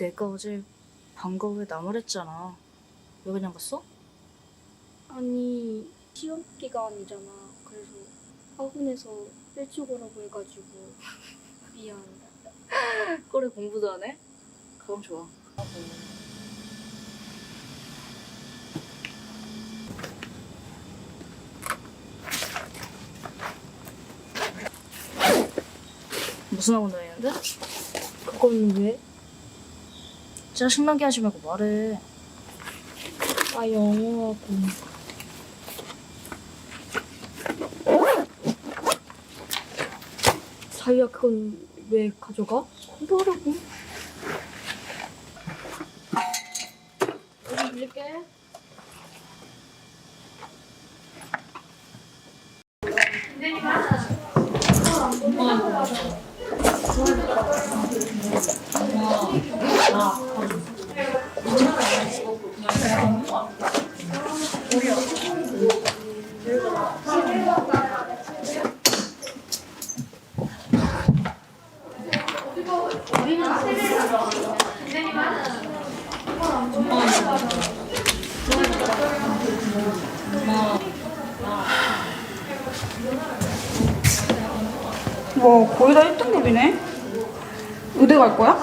내가 어제 방과 후에 나무랬잖아. 왜 그냥 갔어? 아니 시험 기간이잖아. 그래서 학원에서 일찍 오라고 해가지고 미안. 꼬리 공부도 안 해? 그럼 좋아. 무슨 학원 다니는데? 그건 왜? 짜증나게 하지 말고 말해. 아 영어하고. 자기야 그건 왜 가져가? 공부하라고. 여기 빌릴게. 뭐 거의 다 1등급이네. 의대 갈 거야?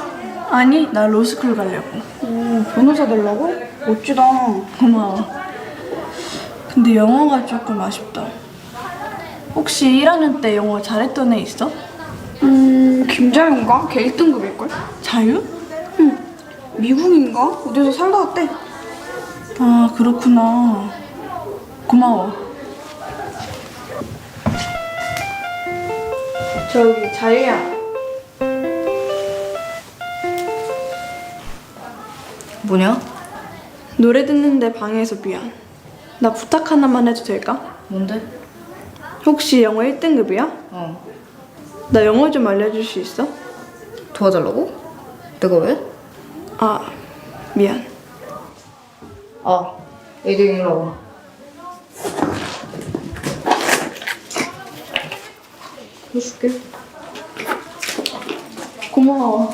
아니, 나 로스쿨 가려고. 오, 변호사 되려고? 멋지다. 고마워. 근데 영어가 조금 아쉽다. 혹시 1학년 때 영어 잘했던 애 있어? 음, 김자윤가? 걔 1등급일걸? 자유? 미국인가? 어디서 살다 왔대. 아, 그렇구나. 고마워. 저기, 자유야. 뭐냐? 노래 듣는데 방해해서 미안. 나 부탁 하나만 해도 될까? 뭔데? 혹시 영어 1등급이야? 어. 나 영어 좀 알려줄 수 있어? 도와달라고? 내가 왜? 아, 미안. 아, 에딩이라고. 해줄게. 고마워.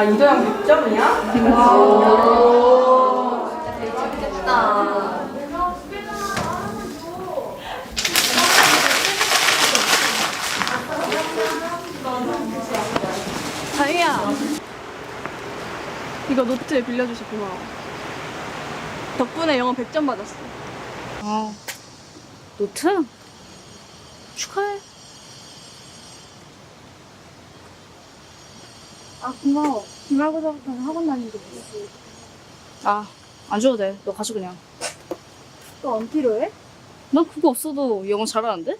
아, 이도영 100점이야? 자기야. 이거 노트 빌려줘서 고마워. 덕분에 영어 100점 받았어. 아, 노트? 축하해. 아 고마워. 기말고사부터는 학원 다니는 게 뭐지? 아, 안 줘도 돼. 너 가져 그냥. 또 안 필요해? 난 그거 없어도 영어 잘하는데?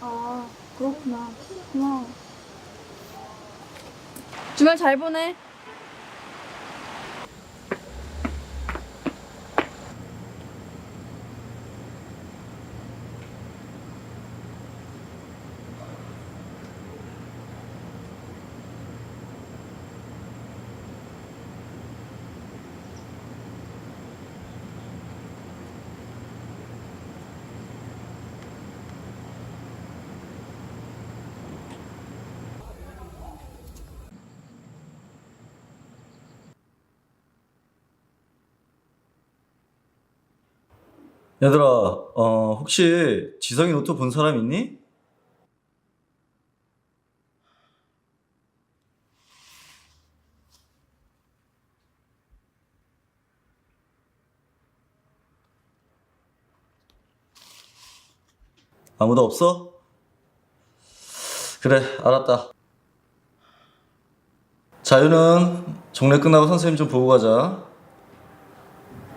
아 그렇구나. 고마워. 주말 잘 보내. 얘들아, 어, 혹시 지성이 노트 본 사람 있니? 아무도 없어? 그래, 알았다. 자유는 종례 끝나고 선생님 좀 보고 가자.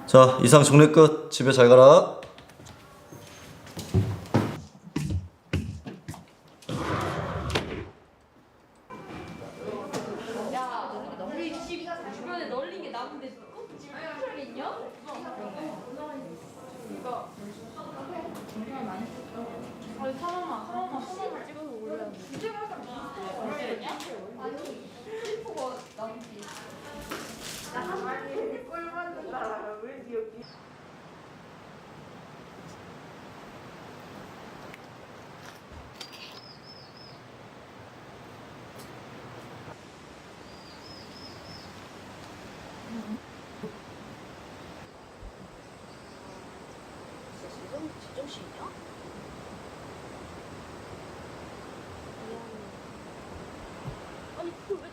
자, 이상 종례 끝. 집에 잘 가라. 아니 그걸 왜